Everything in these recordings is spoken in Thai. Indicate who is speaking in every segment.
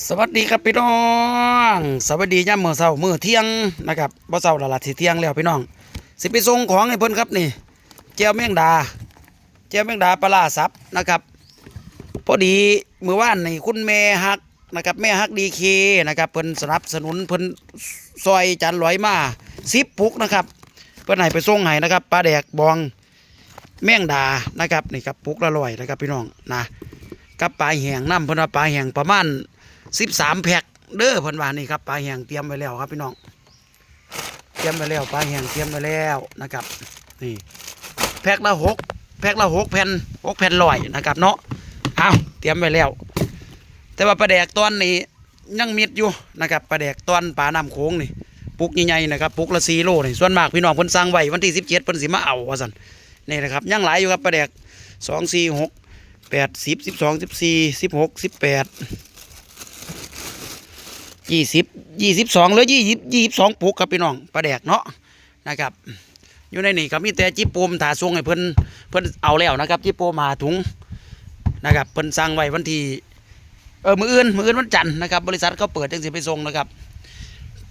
Speaker 1: สวัสดีครับพี่น้อง สวัสดีย่ำมื้อเช้ามือเที่ยงนะครับบ่เช้าและล่ะสิเที่ยงแล้วพี่น้อง สิไปส่งของให้เพิ่นครับนี่เจียวแมงดาเจียวแมงดาปลาร้าสับนะครับ พอดีมือวานนี่คุณแม่ฮักนะครับแม่ฮักดีเคนะครับเพิ่นสนับสนุนเพิ่นซอยจานลอยมา10ปุกนะครับ เพิ่นให้ไปส่งให้นะครับปลาแดกบองแมงดานะครับนี่ครับปุกละร้อยนะครับพี่น้องนะกับปลาแหงน้ำเพิ่นว่าปลาแหงประมาณ สิบสามแพ็คเด้อพิ่นว่านี่ครับปลาแห้งเตรียมไว้แล้วครับพี่น้อง เตรียมไว้แล้วปลาแห้งเตรียมไว้แล้วนะครับนี่แพ็คละหกแพ็คละหกแผ่นหกแผ่นลอยนะครับเนาะเอาเตรียมไว้แล้ว แต่ว่าปลาแดกตอนนี้ยังมิดอยู่นะครับปลาแดกตอนปลาน้ำโขงนี่ปุกใหญ่ๆนะครับปุกละสี่โลนี่ส่วนมากพี่น้องเพิ่นสั่งไว้วันที่สิบเจ็ดเพิ่นสิมาเอาว่าซั่นนี่นะครับยังหลายอยู่ครับปลาแดกสองสี่หกแปดสิบสิบสองสิบสี่สิบหกสิบแปด ยี่สิบยี่สิบสองหรือยี่สิบยี่สิบสองปุกครับพี่น้องปลาแดกเนาะนะครับอยู่ในนี่ก็มีแต่จิปโปมถาส่งให้เพิ่นเพิ่นเอาแล้วนะครับจิปโปมหาถุงนะครับเพิ่นสั่งไว้วันที่เออมืออื่นมืออื่นวันจันทร์นะครับบริษัทเขาเปิดจังสิไปส่งนะครับ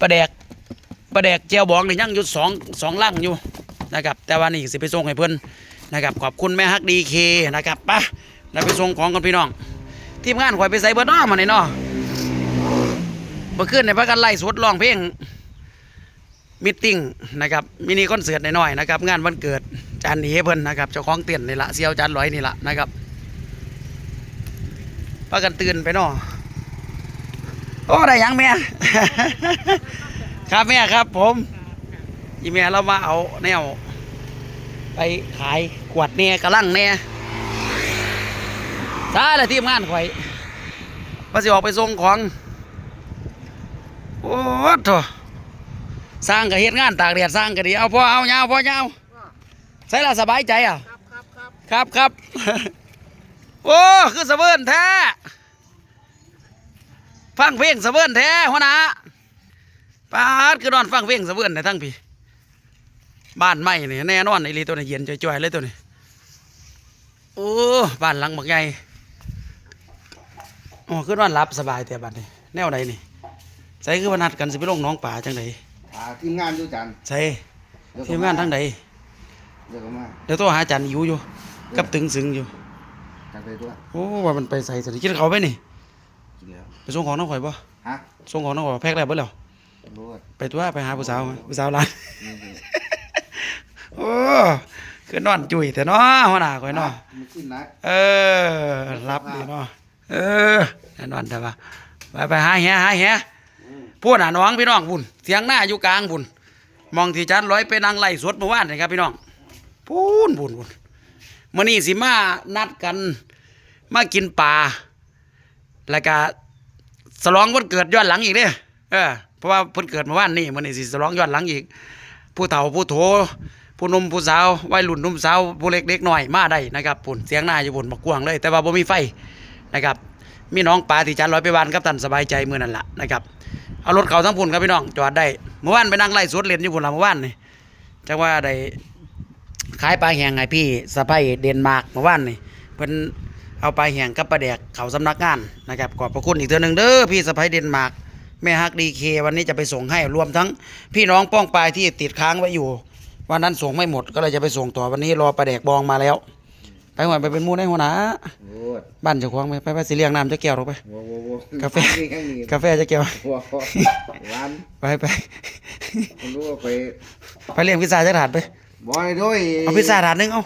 Speaker 1: ปลาแดกปลาแดกเจียวบองนี่ยังอยู่สองสองลังอยู่นะครับแต่ว่านี่สิไปส่งให้เพิ่นนะครับขอบคุณแม่ฮักดีเคนะครับไปะแล้วไปส่งของกันพี่น้องทีมงานข่อยไปใส่เบิร์ดเนามาเนี่เนาะ มื่อคืนในพักกันไล่สดร้องเพลงมิทติ้งนะครับมินิคอนเสิร์ตน้อยๆนะครับ งานวันเกิดจานนี้เพิ่นนะครับเจ้าของเตียนนี่ละเซียวจานร้อยนี่ละนะครับพักกันตื่นไปเนาะโอ้ได้ยังแม่ ครับแม่ครับ ผมอีแม่เรามาเอาแนว ไปขายขวดเนี่ยกระลังเนี่ยซาละทีมงานข่อยว่าสิออกไปส่งของ โอ้โถสร้างกับเฮ็ดงานตากแดดสร้างก็ดีเอาพอเอายาวพอยาวใส่ละสบายใจอะ
Speaker 2: ครับครับครับ
Speaker 1: ครับโอ้คือสะเบินแท้ฟังเพลงสะเบินแท้หัวหน้าปาดคือนอนฟังเพลงสะเบินในทั้งพี่บ้านใหม่นี่แน่นอนไอ้ลีตัวนี้เย็นจ่อยๆเลยตัวนี้โอ้บ้านหลังบักใหญ่โอ้คือนอนหลับสบายแต่บัดนี้แนวใดนี่ ใส่คือวันนัดกันสิไปลงหน้องป่าจังได
Speaker 2: หาทีมงานอยู่จัน
Speaker 1: ใส่
Speaker 2: เดี๋ยวก็
Speaker 1: ทีมงานทั้งใด
Speaker 2: เดี๋ยวก็มา
Speaker 1: เดี๋ยวโทรหาอาจันอยู่อยู่ กับตึงสึงอยู่
Speaker 2: จันไปด้วย
Speaker 1: โอ้ว่ามันไปใส่สถิกินเขาวไปนี่
Speaker 2: กินแล้ว
Speaker 1: ไปส่งของน้องข่อยบ่
Speaker 2: ฮะ
Speaker 1: ส่งของน้องข่อยแพ็คแล้วเบิดแล้ว
Speaker 2: รู้ว่า
Speaker 1: ไปตัวไปหาผู้สาวผู้สาวร้าน
Speaker 2: นี่คือ
Speaker 1: โอ้คือนอนจุยแต่เนาะหัวหน้าข่อยเนาะ
Speaker 2: มันขึ้นนัก
Speaker 1: เออ รับดีเนาะ เออแน่นอนแต่ว่าไปไปหาแหหาแห พูดน่ะน้องพี่น้องพุ่นเสียงหน้าอยู่กลางพุ่นมองที่จันร้อยไปนั่งไล่สดเมื่อวานนี่ครับพี่น้องพูนพุ่นพุ่นมื้อนี้สิมานัดกันมากินปลาแล้วก็สลองวันเกิดย้อนหลังอีกเด้เออเพราะว่าเพิ่นเกิดเมื่อวานนี่มื้อนี้สิสลองย้อนหลังอีก ผู้เฒ่าผู้โถผู้หนุ่มผู้สาววัยรุ่นหนุ่มสาวผู้เล็กเด็กหน้อยมาได้นะครับปุ่นเสียงหน้าอยู่ปุ่นบักกวางเลย แต่ว่าบ่มีไฟนะครับ มีน้องปลาที่จันร้อยไปวานครับท่านสบายใจมือนั่นละนะครับเอารถเขาทั้งพุ่นครับพี่น้องจอดได้เมื่อวานไปนั่งไล่สวนเลนอยู่พุ่นละเมื่อวานนี่จังว่าได้ขายปลาแห้งให้พี่สะใภ้เดนมาร์กเมื่อวานนี่เพิ่นเอาปลาแห้งกับปลาแดกเขาสำนักงานนะครับขอบพระคุณอีกเทือหนึงเด้อพี่สะใภ้เดนมาร์กแม่ฮักดีเควันนี้จะไปส่งให้รวมทั้งพี่น้องป้องปลายที่ติดค้างไว้อยู่วันนั้นส่งไม่หมดก็เลยจะไปส่งต่อวันนี้รอปลาแดกบองมาแล้ว ไปหัวไปเป็นหมูได้หัวหนา
Speaker 2: รู้ว่า
Speaker 1: บ้านเจ้าของไปไปไปสิเลี้ยงน้ำจะแก้วหรอกไป
Speaker 2: วัววัววัว
Speaker 1: กาแฟ
Speaker 2: นี่แค่นี้
Speaker 1: กาแฟจะแก้ว
Speaker 2: วัวหวาน
Speaker 1: ไปไป
Speaker 2: ผมรู้ว่าไป
Speaker 1: ไปเลี้ยงพิซซ่าจะถาดไป
Speaker 2: บอยด้วย
Speaker 1: เอาพิซซ่าถาดหนึงเอา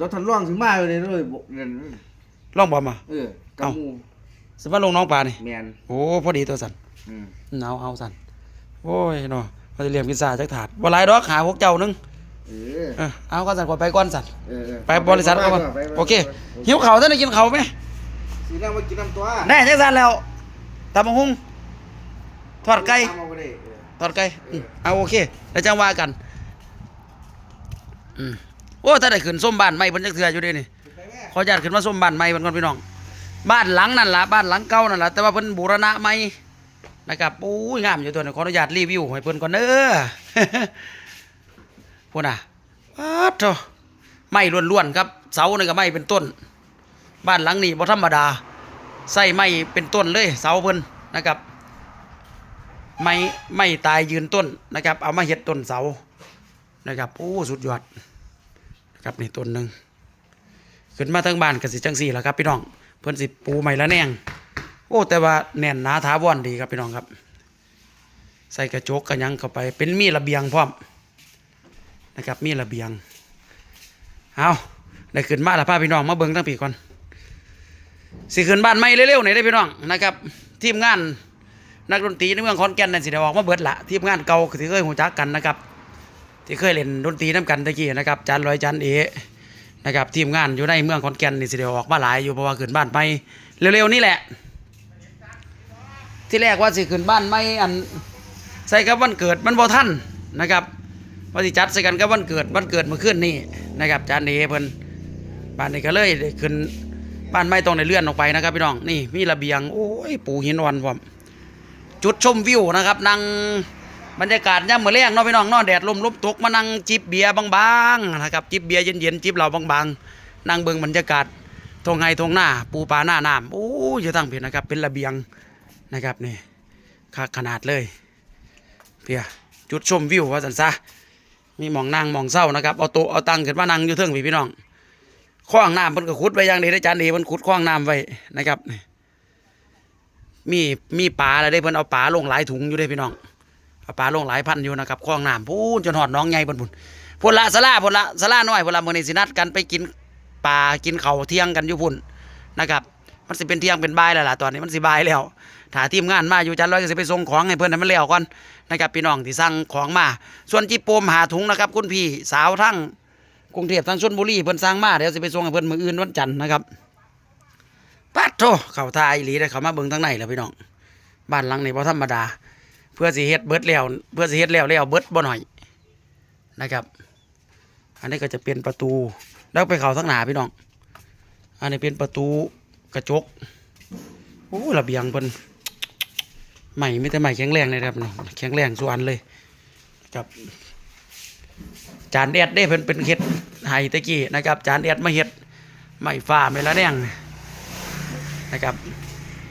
Speaker 2: รถทันล่วงถึงมาเลยด้วยบอกเดิน
Speaker 1: ลองบอมมา
Speaker 2: เออกับหมู
Speaker 1: สมมาลงน้องปลานี่
Speaker 2: แมน
Speaker 1: โอ้พอดีตัวสัน
Speaker 2: อืม
Speaker 1: เอาเอาสันโอ้ยเนาะเราจะเลี้ยงพิซซ่าจักถาดบ่หลายดอกหาพวกเจ้าหนึง
Speaker 2: เออ
Speaker 1: เออเอาก็สันก่อนไปก่อนสัน
Speaker 2: เออเออ
Speaker 1: ไปบริษัทก่อน
Speaker 2: ไปไปไป
Speaker 1: โอเคหิวข้าวท่านได้กินข้าวไหม
Speaker 2: สีน้ำมากินน้ำตัว
Speaker 1: แน่จักสันแล้วตำบักหุ่งทอดไก่
Speaker 2: ตามเอาไปเลยเออ
Speaker 1: ทอดไก่อืมเอาโอเคแล้วจังว่ากันอืมโอ้ถ้าได้ขึ้นส้มบ้านใหม่เพิ่นจักเทื่ออยู่เด้นี่
Speaker 2: ไปแม่
Speaker 1: ขอญาตขึ้นมาส้มบ้านใหม่เพิ่นก่อนพี่น้อง บ้านหลังนั่นล่ะบ้านหลังเก่านั่นล่ะแต่ว่าเพิ่นบูรณะใหม่นะครับโอ้ยงามอยู่ตัวนี้ขออนุญาตรีวิวให้เพิ่นก่อนเด้อ พุ่นน่ะอ้าวโธ่ไม้ล้วนๆครับ เสานี่ก็ไม้เป็นต้น บ้านหลังนี้บ่ธรรมดา ใส่ไม้เป็นต้นเลย เสาเพิ่นนะครับ ไม่ไม่ตายยืนต้นนะครับ เอามาเฮ็ดต้นเสา นะครับโอ้สุดยอดนะครับนี่ต้นหนึ่งขึ้นมาทั้งบ้านกันสิจังสี่แล้วครับพี่น้อง เพิ่นสิปูใหม่ละแนงโอ้แต่ว่าแน่นหนาถาวรดีครับพี่น้องครับ ใส่กระจกกระยังเข้าไปเป็นมีระเบียงพร้อม นะครับ มีระเบียง เอาได้ขึ้นมาแล้วพาพี่น้องมาเบิ่งทั้งปีก่อนสิขึ้นบ้านใหม่เร็วๆหน่อยได้พี่น้องนะครับ ทีมงานนักดนตรีในเมืองขอนแก่นนั่นสิได้ออกมาเบิดละทีมงานเก่าที่เคยหูจักกันนะครับ ที่เคยเล่นดนตรีน้ำกันตะกี้นะครับจานลอยจานเอนะครับทีมงานอยู่ในเมืองขอนแก่นนี่สิได้ออกมาหลายอยู่เพราะว่าขึ้นบ้านไปเร็วๆนี่แหละ ที่แรกว่าสิขึ้นบ้านไม่อันใส่กับวันเกิดมันบ่ทันนะครับ ว่าสิจัดใส่กันกับวันเกิดวันเกิดเมื่อคืนนี่นะครับจานเอเพิ่นบ้านนี้ก็เลยได้ขึ้นบ้านไม่ต้องได้เลื่อนออกไปนะครับพี่น้องนี่มีระเบียงโอ้ยปูหินอ่อนพร้อมจุดชมวิวนะครับนั่งบรรยากาศย่ำมื้อแรงเนาะพี่น้องนอนแดดลมลมตกมานั่งจิบเบียร์บางๆนะครับจิบเบียร์เย็นๆจิบเหล้าบางๆนั่งเบิ่งบรรยากาศทงไห้ทงหน้า ปูปลาหน้าน้ำโอ้ยอยู่ตั้งเพียนะครับ เป็นระเบียงนะครับนี่ขนาดเลยเพียจุดชมวิวว่าสันซะ มีมองนั่งมองเศร้านะครับเอาโต๊ะเอาตังขึ้นมานั่งอยู่เทิงพี่พี่น้องคว้างน้ำเพิ่นก็ขุดไว้อย่างดีได้จานดีเพิ่นขุดคว้างน้ำไว้นะครับมีมีปลาอะไรได้เพิ่นเอาปลาลงหลายถุงอยู่ได้พี่น้องเอาปลาลงหลายพันอยู่นะครับคว้างน้ำพูนจนหอดน้องใหญ่บนบุญพุ่นละสลาพุ่นละสลาน้อยพุ่นละมื้อนี้สินัดกันไปกินปลากินเข้าเที่ยงกันอยู่พุ่นนะครับ มันสิเป็นเที่ยงเป็นบ่ายแล้วล่ะตอนนี้มันสิบ่ายแล้วถ้าทีมงานมาอยู่จันร้อยก็จะไปส่งของให้เพื่อนให้มันเลี้ยวก่อนนะครับพี่น้องที่สั่งของมา ส่วนจีโปมหาถุงนะครับ คุณพี่สาวทั้งกรุงเทพทั้งชลบุรีเพิ่นสั่งมาเดี๋ยวจะไปส่งให้เพิ่อนมืออื่นวันจันทร์นะครับปัดโทเข้าทายหลีได้เข้ามาเบิ่งทางในแล้วพี่น้องบ้านหลังนี้บ่ธรรมดา เพื่อสิเฮ็ดเบิดแล้วเพื่อสิเฮ็ดแล้วแล้วเบิดบ่หน่อยนะครับ อันนี้ก็จะเป็นประตูแล้วไปเข้าทางหนาพี่น้อง อันนี้เป็นประตู กระจกโอ้ระเบียงเพิ่นใหม่ไม่แต่ใหม่แข็งแรงเลยครับนี่แข็งแรงส่วนเลยกับ จานแดดได้เพิ่นเป็นเฮ็ดไห้ตะกี้นะครับ จานแดดมาเฮ็ดไม้ฟ้าไม่ละแนงนะครับ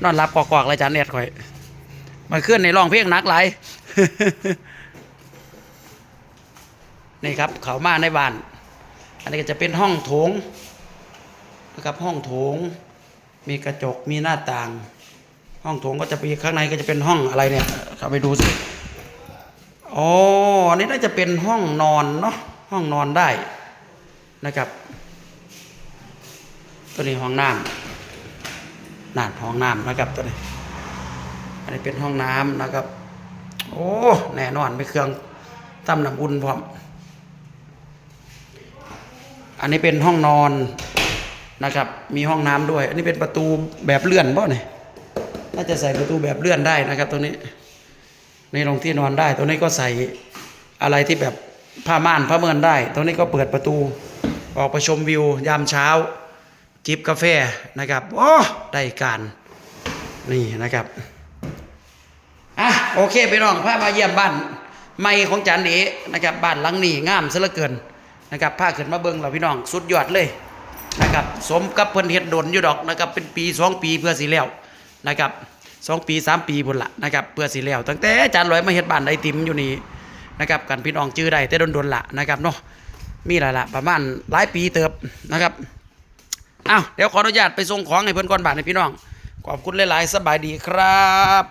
Speaker 1: นอนรับกอกๆเลยจานแดดข่อยมาขึ้นในร้องเพลงนักหลายนี่ครับเขามาในบ้าน อันนี้ก็จะเป็นห้องโถงนะครับห้องโถง มีกระจกมีหน้าต่าง ห้องโถงก็จะมีข้างในก็จะเป็นห้องอะไรเนี่ยเข้าไปดูสิอ๋ออันนี้น่าจะเป็นห้องนอนเนาะห้องนอนได้นะครับ ตัวนี้ห้องน้ำน่านห้องน้ำนะครับตัวนี้ อันนี้เป็นห้องน้ำนะครับ โอ้แน่นอนไม่เครื่องตั้มน้ำอุ่นพร้อม อันนี้เป็นห้องนอน นะครับ มีห้องน้ำด้วย อันนี้เป็นประตูแบบเลื่อนป่ะเนี่ยน่าจะใส่ประตูแบบเลื่อนได้นะครับตรงนี้ ในี่ลงที่นอนได้ตรงนี้ก็ใส่อะไรที่แบบผ้าม่านผ้าเมินได้ ตรงนี้ก็เปิดประตู ออกไปชมวิวยามเช้า จิบกาแฟนะครับโอ้ได้การนี่นะครับอะโอเคไปน้องพามาเยี่ยมบ้านใหม่ของจันเอนะครับบ้านหลังนี้งามซะเหลือเกินนะครับพาขึ้นมาเบิ่งเราพี่น้องสุดยอดเลย นะครับสมกับเพิ่นเฮ็ดดนอยู่ดอกนะครับเป็นปีสองปีเพื่อสิแล้วนะครับสองปีสามปีพุ่นละนะครับเพื่อสิแล้วตั้งแต่จันลอยมาเฮ็ดบ้านไอติมอยู่นี่นะครับกันพี่น้องจื้อได้แต่ดนๆละนะครับเนาะมีหลายละประมาณหลายปีเติบนะครับอ้าวเดี๋ยวขออนุญาตไปส่งของให้เพิ่อนก่อนบ้านให้พี่น้อง ขอบคุณหลายๆสบายดีครับ